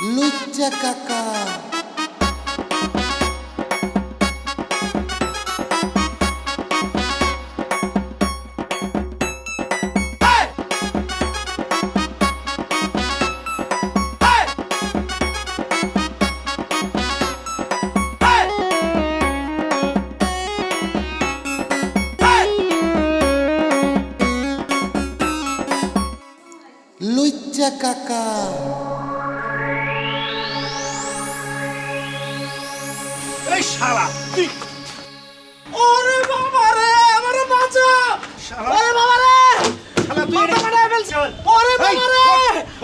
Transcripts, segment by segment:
লুচ্চা কাকা। লুচ্চা কাকা। শালা। ওরে বাবা রে আমারে বাঁচা। ওরে বাবা রে। মাথা ফাটায় ফেলছে। ওরে বাবা রে।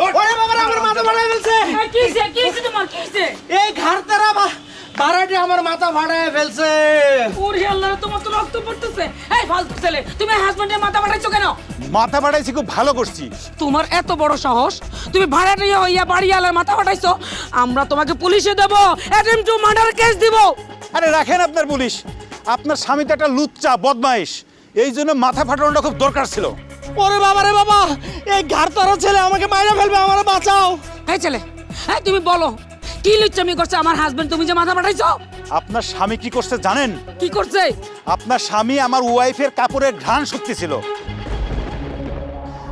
ওঠ, ওঠ। ওরে বাবা রে আমার মাথা ফাটায় ফেলছে। কিসে কিসে তোমার কিসে এই ঘাড়তারা বারাটি আমার মাথা ফাটায় ফেলছে। ওরে আল্লাহ তোমার তো রক্ত পড়তেছে। এই ফালতু ছেলে তুমি হাজবেন্ডের মাথা কেন? মাথা বাড়াইছি খুব ভালো করছি। তোমার এত বড় সাহস তুমি ভাড়া হইয়া বাড়িওয়ালার মাথা ফাটাইছো আমরা তোমাকে পুলিশে দেব অ্যাটেম্প টু মার্ডার কেস দিব। আরে রাখেন আপনার পুলিশ। আপনার স্বামী তো একটা লুচ্চা বদমাইশ। এই জন্য মাথা ফাটানোটা খুব দরকার ছিল। ওরে বাবা রে বাবা এই ঘাড়তারা ছেলে আমাকে মাইরা ফেলবে আমারে বাঁচাও। এই ছেলে এই তুমি বলো কি লুচ্চামি করছে আমার হাজবেন্ড তুমি যে মাথা ফাটাইছো আপনার স্বামী কি করছে জানেন? কি করছে? আপনার স্বামী আমার ওয়াইফের কাপড়ের ঘ্রাণ শক্তি ছিল।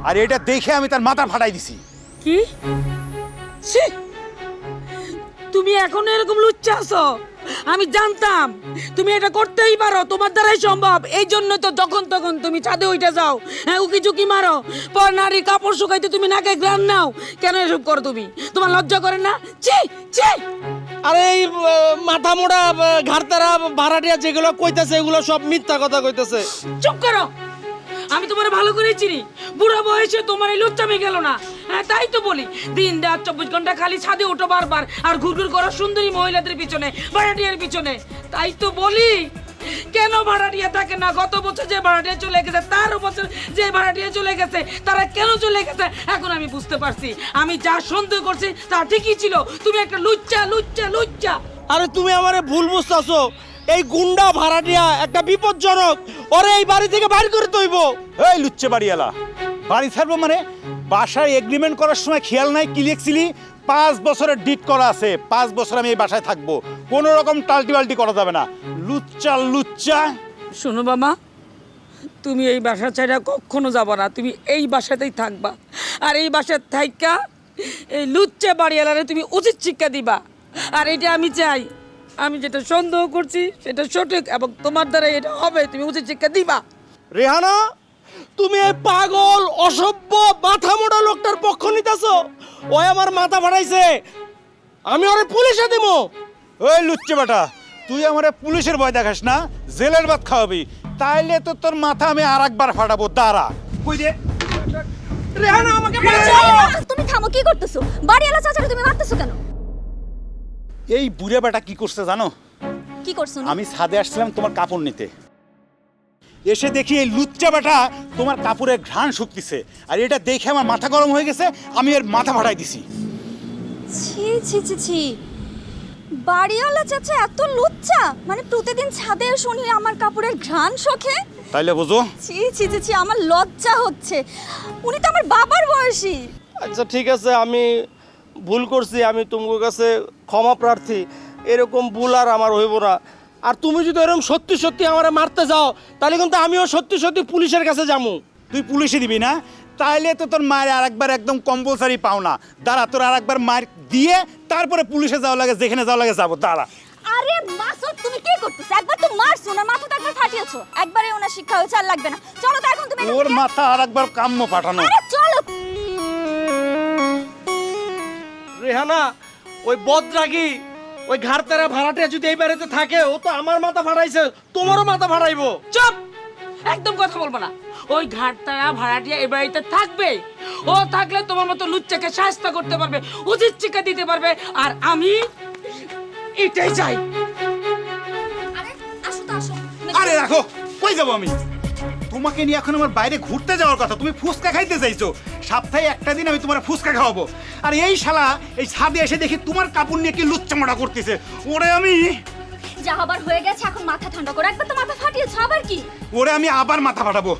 আর এটা দেখে আমি তার মাথা ফাটাই দিছি। কি! তুমি এখন এরকম লুচ্চা আছো? আমি জানতাম তুমি এটা করতেই পারো তোমার দ্বারাই সম্ভব। এই জন্য তো যখন তখন তুমি ছাদে উঠে যাও। হ্যাঁ উকি ঝুঁকি মারো। পর নারীর কাপড় শুকাইতে তুমি নাকে গ্রাম নাও। কেন এসব করো তুমি? তোমার লজ্জা করে না? ছি ছি! আরে এই মাথা মোড়া ঘাড়তারা, ভাড়াটিয়া যেগুলো কইতাছে, এগুলো সব মিথ্যা কথা কইতাছে। চুপ করো। আমি তোমার ভালো করে চিনি। বুড়ো বয়সে তোমার এই লুচ্চামি গেল না। হ্যাঁ তাই তো বলি। দিন রাত চব্বিশ ঘণ্টা খালি ছাদে ওঠো বারবার, আর ঘুরঘুর করো সুন্দরী মহিলাদের পিছনে, ভাড়াটিয়ার পিছনে। তাই তো বলি। কেন ভাড়াটিয়া থাকে না? গত বছর যে ভাড়াটিয়া চলে গেছে তার বছর যে ভাড়াটিয়া চলে গেছে তারা কেন চলে গেছে? এখন আমি বুঝতে পারছি। আমি যা সন্দেহ করছি তা ঠিকই ছিল। তুমি একটা লুচ্চা লুচ্চা লুচ্চা। আরে তুমি আমারে ভুল বুঝতেছো। এই গুন্ডা ভাড়াটিয়া একটা বিপজ্জনক। ওরে এই বাড়ি থেকে বাড়ি করে তৈব। এই লুচ্চে বাড়িওয়ালা। বাড়ি ছাড়বো মানে? বাসায় এগ্রিমেন্ট করার সময় খেয়াল নাই কি লিখছিলি পাঁচ বছরের ডিট করা আছে পাঁচ বছর আমি এই বাসায় থাকব। কোনো রকম টাল্টি বাল্টি করা যাবে না। লুচ্চা লুচ্চা। শোনো বাবা তুমি এই বাসা ছাড়া কখনো যাব না তুমি এই বাসাতেই থাকবা। আর এই বাসার থাইকা এই লুচ্চে বাড়িওয়ালারে তুমি উচিত শিক্ষা দিবা। আর এটা আমি চাই আমি যেটা সন্দেহ করছি সেটা সঠিক এবং তোমার দ্বারা এটা হবে তুমি উচিত শিক্ষা দিবা। রেহানা তুমি এই পাগল! অসভ্য মাথা মোটা লোকটার পক্ষ নিতেছ? ওই আমার মাথা ফাটাইছে। আমি ওরে পুলিশে দেবো ওই লুচ্চে বেটা তুই আমার পুলিশের ভয় দেখাস না জেলের ভাত খাওয়াবি। তাইলে তো তোর মাথা আমি আর একবার ফাটাবো দাঁড়া। কই দে রেহানা আমাকে তুমি থামো কি করতেছো? বাড়িওয়ালা চাচাকে তুমি মারতেছো কেন? এই বুড়ে বেটা কি করছে জানো? কি করছ আমি ছাদে আসছিলাম তোমার কাপড় নিতে। এসে দেখি এই লুচ্চা বেটা তোমার কাপড়ের ঘ্রাণ শুকতিছে। আর এটা দেখে আমার মাথা গরম হয়ে গেছে আমি এর মাথা ফাটাই দিছি। ছি ছি ছি ছি। বাড়িওয়ালা চাচা এত লুচ্চা মানে প্রতিদিন ছাদে শুনি আমার কাপড়ের ঘ্রাণ শোখে? তাইলে বুঝো। ছি ছি ছি ছি আমার লজ্জা হচ্ছে। উনি তো আমার বাবার বয়সী। আচ্ছা ঠিক আছে আমি ভুল করছি আমি তোমার কাছে ক্ষমা প্রার্থী। এরকম ভুল আর আমার হইব না। আর তুমি যদি এরকম সত্যি সত্যি আমার মারতে যাও তাহলে কিন্তু আমিও সত্যি সত্যি পুলিশের কাছে যাব তুই পুলিশে দিবি না? তাইলে তো তোর মায়ের আর একবার একদম কম্পালসারি পাও না দাঁড়া তোর আর একবার মার দিয়ে তারপরে পুলিশে যাওয়া লাগে যেখানে যাওয়া লাগে যাব দাঁড়া। আরে মাসুদ তুমি কি করতেছো? একবার তো মারছো না মাথাটা একবার ফাটিয়েছো। একবারে ওনার শিক্ষা হয়েছে আর লাগবে না। চলো তো এখন তুমি ওর মাথা আর একবার কাম্য পাঠানো আরে চলো। রেহানা ওই বদরাগি ওই ঘাড়তারা ভাড়াটে যদি এই বাড়িতে থাকে ও তো আমার মাথা ফাটাইছে তোমারও মাথা ফাটাইবো চুপ! একদম কথা বলব না। ওই ঘাটতারা ভাড়াটিয়া এই বাড়িতে থাকবে। ও থাকলে তোমার মতো লুচ্চাকে সাহায্য করতে পারবে উচিত শিক্ষা দিতে পারবে আর আমি এটাই চাই। আরে আসো তো আসো। আরে রাখো কই যাব আমি? তোমাকে নিয়ে এখন আমার বাইরে ঘুরতে যাওয়ার কথা তুমি ফুচকা খাইতে চাইছো। সপ্তাহে একটা দিন আমি তোমার ফুচকা খাওয়াবো। আর এই শালা এই ছাদে এসে দেখি তোমার কাপড় নিয়ে কি লুচ্চামড়া করতেছে। ওরে আমি যা হবার হয়ে গেছে এখন মাথা ঠান্ডা করে। একবার তো মাথা ফাটিয়েছো আবার কি? ওরে আমি আবার মাথা ফাটাবো।